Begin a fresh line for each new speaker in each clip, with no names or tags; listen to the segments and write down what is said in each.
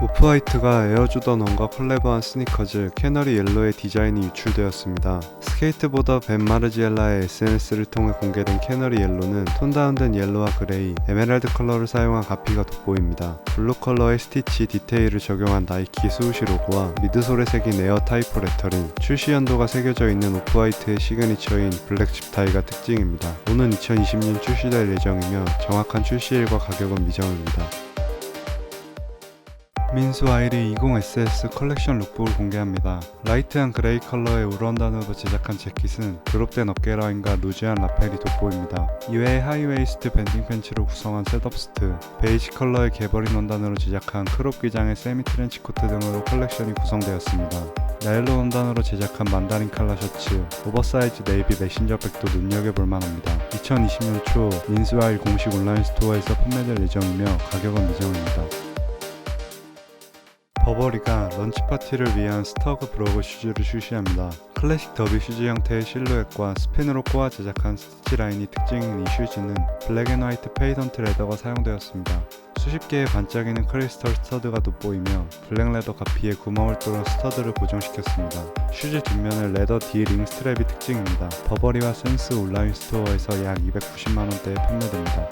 오프화이트가 에어주던 원과 콜라보한 스니커즈 캐너리 옐로의 디자인이 유출되었습니다. 스케이트보더 벤 마르지엘라의 SNS를 통해 공개된 캐너리 옐로는 톤 다운된 옐로와 그레이, 에메랄드 컬러를 사용한 가피가 돋보입니다. 블루 컬러의 스티치 디테일을 적용한 나이키 스우시 로고와 미드솔에 새긴 에어 타이포 레터링, 출시 연도가 새겨져 있는 오프화이트의 시그니처인 블랙 칩타이가 특징입니다. 오는 2020년 출시될 예정이며 정확한 출시일과 가격은 미정입니다. 민수 아이리 20SS 컬렉션 룩북을 공개합니다. 라이트한 그레이 컬러의 우런단으로 제작한 재킷은 드롭된 어깨 라인과 루즈한 라펠이 돋보입니다. 이외에 하이웨이스트 밴딩 팬츠로 구성한 셋업 스트, 베이지 컬러의 개버린 원단으로 제작한 크롭 기장의 세미 트렌치 코트 등으로 컬렉션이 구성되었습니다. 나일론 원단으로 제작한 만다린 칼라 셔츠, 오버사이즈 네이비 메신저 백도 눈여겨볼 만합니다. 2020년 초 민수아일 공식 온라인 스토어에서 판매될 예정이며 가격은 미정입니다. 버버리가 런치 파티를 위한 스터그 브로그 슈즈를 출시합니다. 클래식 더비 슈즈 형태의 실루엣과 스핀으로 꼬아 제작한 스티치 라인이 특징인 이 슈즈는 블랙 앤 화이트 페이던트 레더가 사용되었습니다. 수십 개의 반짝이는 크리스털 스터드가 돋보이며 블랙 레더 가피에 구멍을 뚫어 스터드를 고정시켰습니다. 슈즈 뒷면은 레더 D 링 스트랩이 특징입니다. 버버리와 센스 온라인 스토어에서 약 290만원대에 판매됩니다.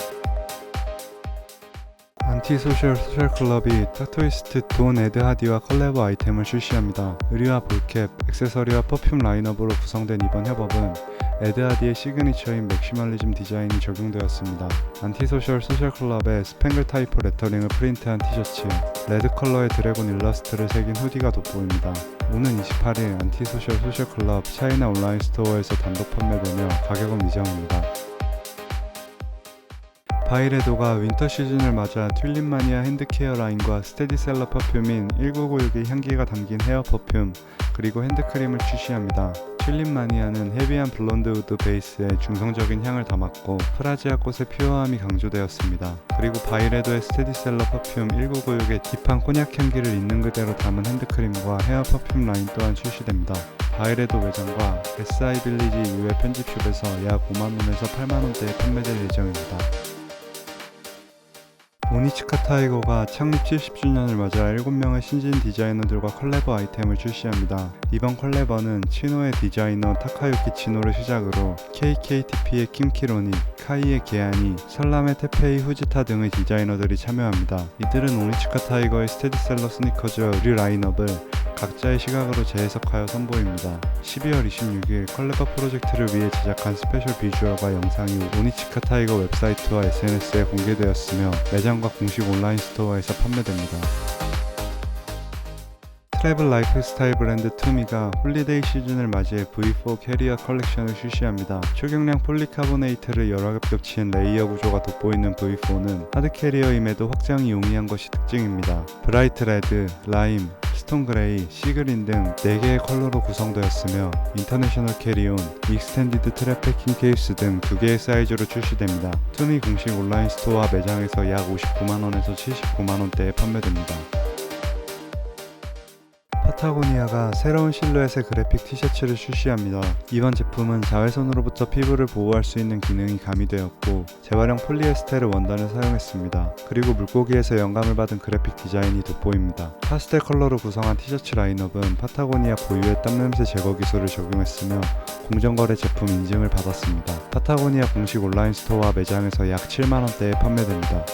안티소셜 소셜클럽이 타토이스트 돈 에드하디와 컬래버 아이템을 출시합니다. 의류와 볼캡, 액세서리와 퍼퓸 라인업으로 구성된 이번 협업은 에드하디의 시그니처인 맥시멀리즘 디자인이 적용되었습니다. 안티소셜 소셜클럽의 스팽글 타이프 레터링을 프린트한 티셔츠, 레드 컬러의 드래곤 일러스트를 새긴 후디가 돋보입니다. 오는 28일 안티소셜 소셜클럽 차이나 온라인 스토어에서 단독 판매되며 가격은 미정입니다. 바이레도가 윈터 시즌을 맞아 튤립 마니아 핸드케어 라인과 스테디셀러 퍼퓸인 1996의 향기가 담긴 헤어 퍼퓸 그리고 핸드크림을 출시합니다. 튤립 마니아는 헤비한 블론드 우드 베이스에 중성적인 향을 담았고 프라지아 꽃의 퓨어함이 강조되었습니다. 그리고 바이레도의 스테디셀러 퍼퓸 1996의 딥한 콘약 향기를 있는 그대로 담은 핸드크림과 헤어 퍼퓸 라인 또한 출시됩니다. 바이레도 매장과 SI 빌리지 이외 편집숍에서 약 5만원에서 8만원대에 판매될 예정입니다. 오니치카 타이거가 창립 70주년을 맞아 7명의 신진 디자이너들과 컬래버 아이템을 출시합니다. 이번 컬래버는 치노의 디자이너 타카유키 치노를 시작으로 KKTP의 킴키로니, 카이의 게아니, 설람의 테페이 후지타 등의 디자이너들이 참여합니다. 이들은 오니치카 타이거의 스테디셀러 스니커즈와 의류 라인업을 각자의 시각으로 재해석하여 선보입니다. 12월 26일 컬래버 프로젝트를 위해 제작한 스페셜 비주얼과 영상이 오니치카 타이거 웹사이트와 SNS에 공개되었으며 매장 과 공식 온라인 스토어에서 판매됩니다. 트래블 라이프스타일 브랜드 투미가 홀리데이 시즌을 맞이해 V4 캐리어 컬렉션을 출시합니다. 초경량 폴리카보네이트를 여러 겹 겹친 레이어 구조가 돋보이는 V4는 하드 캐리어임에도 확장이 용이한 것이 특징입니다. 브라이트 레드, 라임, 스톤 그레이, 시그린 등 4개의 컬러로 구성되었으며 인터내셔널 캐리온, 익스텐디드 트랩 패킹 케이스 등 2개의 사이즈로 출시됩니다. 투미 공식 온라인 스토어와 매장에서 약 59만원에서 79만원대에 판매됩니다. 파타고니아가 새로운 실루엣의 그래픽 티셔츠를 출시합니다. 이번 제품은 자외선으로부터 피부를 보호할 수 있는 기능이 가미되었고 재활용 폴리에스테르 원단을 사용했습니다. 그리고 물고기에서 영감을 받은 그래픽 디자인이 돋보입니다. 파스텔 컬러로 구성한 티셔츠 라인업은 파타고니아 고유의 땀냄새 제거 기술을 적용했으며 공정거래 제품 인증을 받았습니다. 파타고니아 공식 온라인 스토어와 매장에서 약 7만원대에 판매됩니다.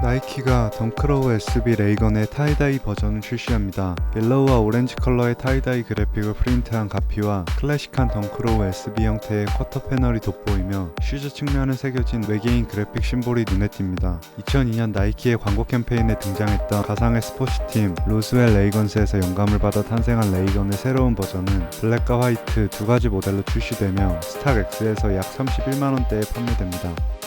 나이키가 덩크로우 SB 레이건의 타이다이 버전을 출시합니다. 옐로우와 오렌지 컬러의 타이다이 그래픽을 프린트한 가피와 클래식한 덩크로우 SB 형태의 쿼터 패널이 돋보이며 슈즈 측면에 새겨진 외계인 그래픽 심볼이 눈에 띕니다. 2002년 나이키의 광고 캠페인에 등장했던 가상의 스포츠팀 로스웰 레이건스에서 영감을 받아 탄생한 레이건의 새로운 버전은 블랙과 화이트 두 가지 모델로 출시되며 스탁 X에서 약 31만원대에 판매됩니다.